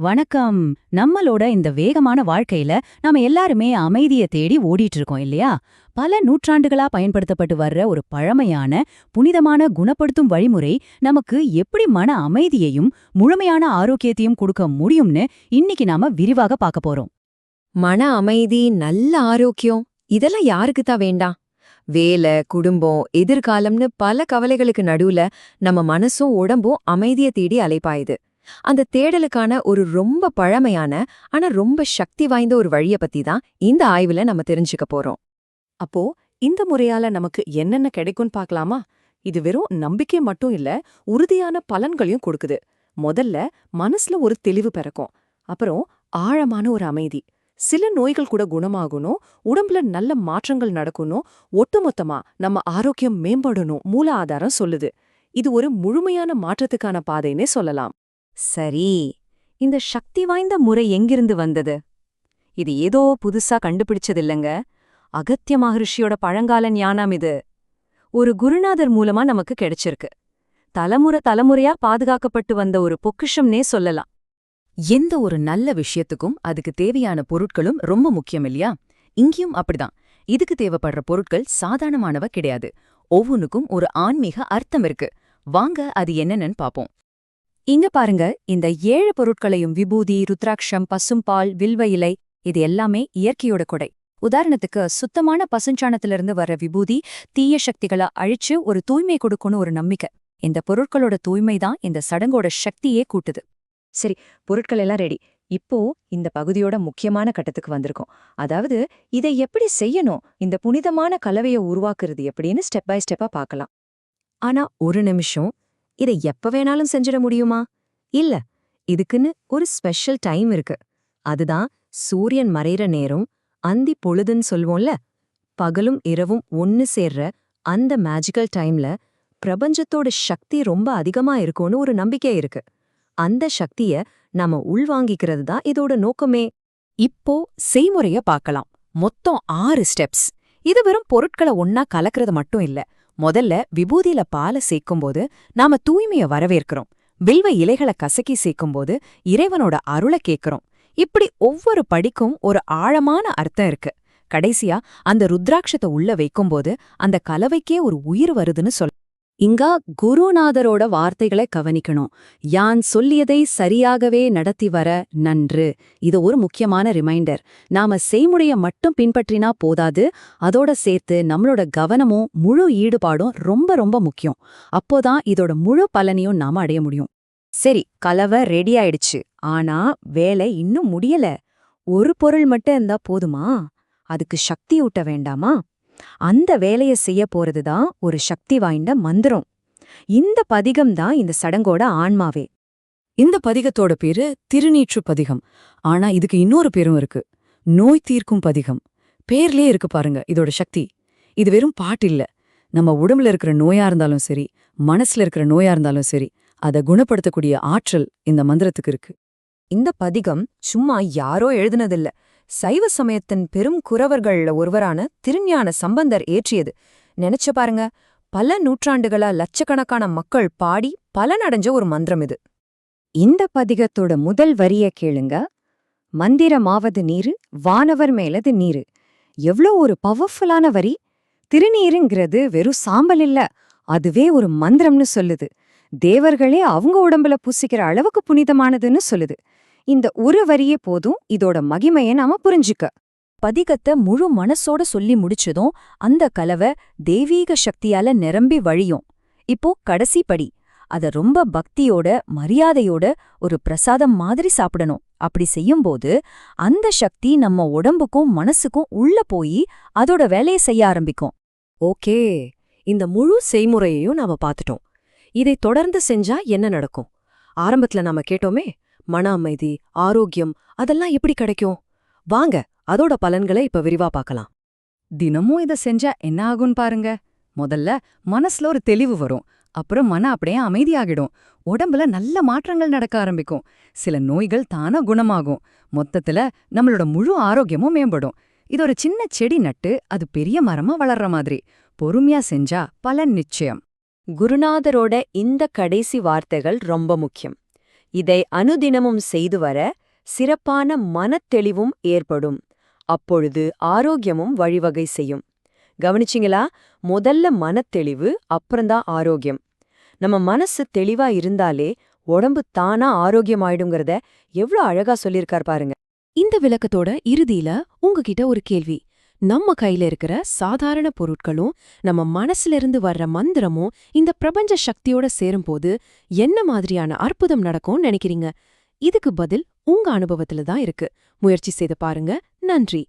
வணக்கம். நம்மளோட இந்த வேகமான வாழ்க்கையில நாம எல்லாருமே அமைதிய தேடி ஓடிட்டு இருக்கோம் இல்லையா? பல நூற்றாண்டுகளா பயன்படுத்தப்பட்டு வர்ற ஒரு பழமையான புனிதமான குணப்படுத்தும் வழிமுறை நமக்கு எப்படி மன அமைதியையும் முழுமையான ஆரோக்கியத்தையும் கொடுக்க முடியும்னு இன்னைக்கு நாம விரிவாக பார்க்க போறோம். மன அமைதி நல்ல ஆரோக்கியம் இதெல்லாம் யாருக்கு தான் வேண்டாம். வேலை குடும்பம் எதிர்காலம்னு பல கவலைகளுக்கு நடுவுல நம்ம மனசும் உடம்பும் அமைதியை தேடி அலைப்பாயுது. அந்த தேடலுக்கான ஒரு ரொம்ப பழமையான ஆனா ரொம்ப சக்தி வாய்ந்த ஒரு வழிய பத்தி தான் இந்த ஆய்வுல நம்ம தெரிஞ்சுக்க போறோம். அப்போ இந்த முறையால நமக்கு என்னென்ன கிடைக்கும்னு பார்க்கலாமா இது வெறும் நம்பிக்கை மட்டும் இல்ல உறுதியான பலன்களையும் கொடுக்குது. முதல்ல மனசுல ஒரு தெளிவு பிறக்கும். அப்புறம் ஆழமான ஒரு அமைதி. சில நோய்கள் கூட குணமாகணும் உடம்புல நல்ல மாற்றங்கள் நடக்கணும் ஒட்டுமொத்தமா நம்ம ஆரோக்கியம் மேம்படணும் மூல ஆதாரம் சொல்லுது. இது ஒரு முழுமையான மாற்றத்துக்கான பாதைன்னே சொல்லலாம். சரி இந்த சக்தி வாய்ந்த முறை எங்கிருந்து வந்தது? இது ஏதோ புதுசா கண்டுபிடிச்சதில்லைங்க. அகத்திய மகரிஷியோட பழங்கால ஞானம் இது. ஒரு குருநாதர் மூலமா நமக்கு கிடைச்சிருக்கு. தலைமுறை தலைமுறையா பாதுகாக்கப்பட்டு வந்த ஒரு பொக்கிஷம்னே சொல்லலாம். எந்த ஒரு நல்ல விஷயத்துக்கும் அதுக்கு தேவையான பொருட்களும் ரொம்ப முக்கியம் இல்லையா? இங்கேயும் அப்படிதான். இதுக்கு தேவைப்படுற பொருட்கள் சாதாரணமானவ கிடையாது. ஒவ்வொன்றுக்கும் ஒரு ஆன்மீக அர்த்தம் இருக்கு. வாங்க அது என்னென்னு பாப்போம். இங்க பாருங்க இந்த ஏழு பொருட்களையும் விபூதி ருத்ராட்சம் பசும்பால் வில்வ இலை இது எல்லாமே இயற்கையோட கொடை. உதாரணத்துக்கு சுத்தமான பசுஞ்சாணத்திலிருந்து வர விபூதி தீய சக்திகளை அழிச்சு ஒரு தூய்மை கொடுக்கணும் ஒரு நம்பிக்கை. இந்த பொருட்களோட தூய்மை தான் இந்த சடங்கோட சக்தியே கூட்டுது. சரி பொருட்கள் எல்லாம் ரெடி. இப்போ இந்த பகுதியோட முக்கியமான கட்டத்துக்கு வந்திருக்கோம். அதாவது இதை எப்படி செய்யணும்? இந்த புனிதமான கலவையை உருவாக்குறது எப்படின்னு ஸ்டெப் பை ஸ்டெப்பா பார்க்கலாம். ஆனா ஒரு நிமிஷம். இதை எப்ப வேணாலும் செஞ்சிட முடியுமா? இல்ல இதுக்குன்னு ஒரு ஸ்பெஷல் டைம் இருக்கு. அதுதான் சூரியன் மறைற நேரம் அந்தி பொழுதுன்னு சொல்வோம்ல? பகலும் இரவும் ஒன்னு சேர்ற அந்த மேஜிக்கல் டைம்ல பிரபஞ்சத்தோட சக்தி ரொம்ப அதிகமா இருக்கும்னு ஒரு நம்பிக்கை இருக்கு. அந்த சக்திய நாம உள்வாங்கிக்கிறது தான் இதோட நோக்கமே. இப்போ செய்முறைய பார்க்கலாம். மொத்தம் ஆறு ஸ்டெப்ஸ் இது வெறும் பொருட்களை ஒன்னா கலக்கிறது மட்டும் இல்ல. முதல்ல விபூதியில பாலை சேர்க்கும்போது நாம தூய்மைய வரவேற்கிறோம். வில்வ இலைகளை கசக்கி சேர்க்கும்போது இறைவனோட அருளை கேட்கிறோம். இப்படி ஒவ்வொரு படிக்கும் ஒரு ஆழமான அர்த்தம் இருக்கு. கடைசியா அந்த ருத்ராட்சத்தை உள்ள வைக்கும்போது அந்த கலவைக்கே ஒரு உயிர் வருதுன்னு சொல்ல இங்க குருநாதரோட வார்த்தைகளை கவனிக்கணும். யான் சொல்லியதை சரியாகவே நடத்தி வர நன்று. இது ஒரு முக்கியமான ரிமைண்டர் நாம செய்முறைய மட்டும் பின்பற்றினா போதாது. அதோட சேர்த்து நம்மளோட கவனமும் முழு ஈடுபாடும் ரொம்ப ரொம்ப முக்கியம். அப்போதான் இதோட முழு பலனையும் நாம அடைய முடியும். சரி கலவை ரெடி ஆயிடுச்சு. ஆனா வேலை இன்னும் முடியல. ஒரு பொருள் மட்டும் இருந்தா போதுமா? அதுக்கு சக்தி ஊட்ட வேண்டாமா? அந்த வேலைய செய்ய போறது தான் ஒரு சக்தி வாய்ந்த மந்திரம். இந்த பதிகம் தான் இந்த சடங்கோட ஆன்மாவே. இந்த பதிகத்தோட பேரு திருநீற்று பதிகம். ஆனா இதுக்கு இன்னொரு பேரும் இருக்கு. நோய் தீர்க்கும் பதிகம். பேர்லயே இருக்கு பாருங்க இதோட சக்தி. இது வெறும் பாட்டு இல்ல. நம்ம உடம்புல இருக்கிற நோயா இருந்தாலும் சரி மனசுல இருக்கிற நோயா இருந்தாலும் சரி அதை குணப்படுத்தக்கூடிய ஆற்றல் இந்த மந்திரத்துக்கு இருக்கு. இந்த பதிகம் சும்மா யாரோ எழுதுனதில்ல. சைவ சமயத்தின் பெரும் குறவர்கள்ல ஒருவரான திருஞான சம்பந்தர் ஏற்றியது. நினைச்சு பாருங்க பல நூற்றாண்டுகளா லட்சக்கணக்கான மக்கள் பாடி பலனடைஞ்ச ஒரு மந்திரம் இது. இந்த பதிகத்தோட முதல் வரிய கேளுங்க. மந்திரமாவது நீரு வானவர் மேலது நீரு. எவ்ளோ ஒரு பவர்ஃபுல்லான வரி. திருநீருங்கிறது வெறும் சாம்பல் இல்ல அதுவே ஒரு மந்திரம்னு சொல்லுது. தேவர்களே அவங்க உடம்புல பூசிக்கிற அளவுக்கு புனிதமானதுன்னு சொல்லுது. இந்த ஒரு வரியே போதும். இதோட மகிமையை நாம புரிஞ்சுக்க. பதிகத்தை முழு மனசோட சொல்லி முடிச்சதும் அந்த கலவை தெய்வீக சக்தியால நிரம்பி வழியும். இப்போ கடைசி படி. அத ரொம்ப பக்தியோட மரியாதையோட ஒரு பிரசாதம் மாதிரி சாப்பிடணும். அப்படி செய்யும்போது அந்த சக்தி நம்ம உடம்புக்கும் மனசுக்கும் உள்ள போய் அதோட வேலையை செய்ய ஆரம்பிக்கும். ஓகே. இந்த முழு செய்முறையையும் நாம பார்த்துட்டோம். இதை தொடர்ந்து செஞ்சா என்ன நடக்கும்? ஆரம்பத்துல நாம கேட்டோமே மன அமைதி ஆரோக்கியம் அதெல்லாம் எப்படி கிடைக்கும்? வாங்க அதோட பலன்களை இப்ப விரிவா பார்க்கலாம். தினமும் இத செஞ்சா என்ன ஆகும்னு பாருங்க. முதல்ல மனசுல ஒரு தெளிவு வரும். அப்புறம் மன அப்படியே அமைதியாகிடும். உடம்புல நல்ல மாற்றங்கள் நடக்க ஆரம்பிக்கும். சில நோய்கள் தானா குணமாகும். மொத்தத்துல நம்மளோட முழு ஆரோக்கியமும் மேம்படும். இது ஒரு சின்ன செடி நட்டு அது பெரிய மரமா வளர்ற மாதிரி. பொறுமையா செஞ்சா பலன் நிச்சயம். குருநாதரோட இந்த கடைசி வார்த்தைகள் ரொம்ப முக்கியம். இதை அனுதினமும் செய்து வர சிறப்பான மனத்தெளிவும் ஏற்படும். அப்பொழுது ஆரோக்கியமும் வழிவகை செய்யும். கவனிச்சிங்களா? முதல்ல மனத்தெளிவு அப்புறம்தான் ஆரோக்கியம். நம்ம மனசு தெளிவா இருந்தாலே உடம்பு தானா ஆரோக்கியமாயிடுங்கிறத எவ்ளோ அழகா சொல்லியிருக்கார் பாருங்க. இந்த விளக்கத்தோட இறுதியில உங்ககிட்ட ஒரு கேள்வி. நம்ம கையில இருக்கிற சாதாரண பொருட்களும் நம்ம மனசுல இருந்து வர்ற மந்திரமும் இந்த பிரபஞ்ச சக்தியோட சேரும்போது என்ன மாதிரியான அற்புதம் நடக்கும்னு நினைக்கிறீங்க? இதுக்கு பதில் உங்க அனுபவத்துல தான் இருக்கு. முயற்சி செய்து பாருங்க. நன்றி.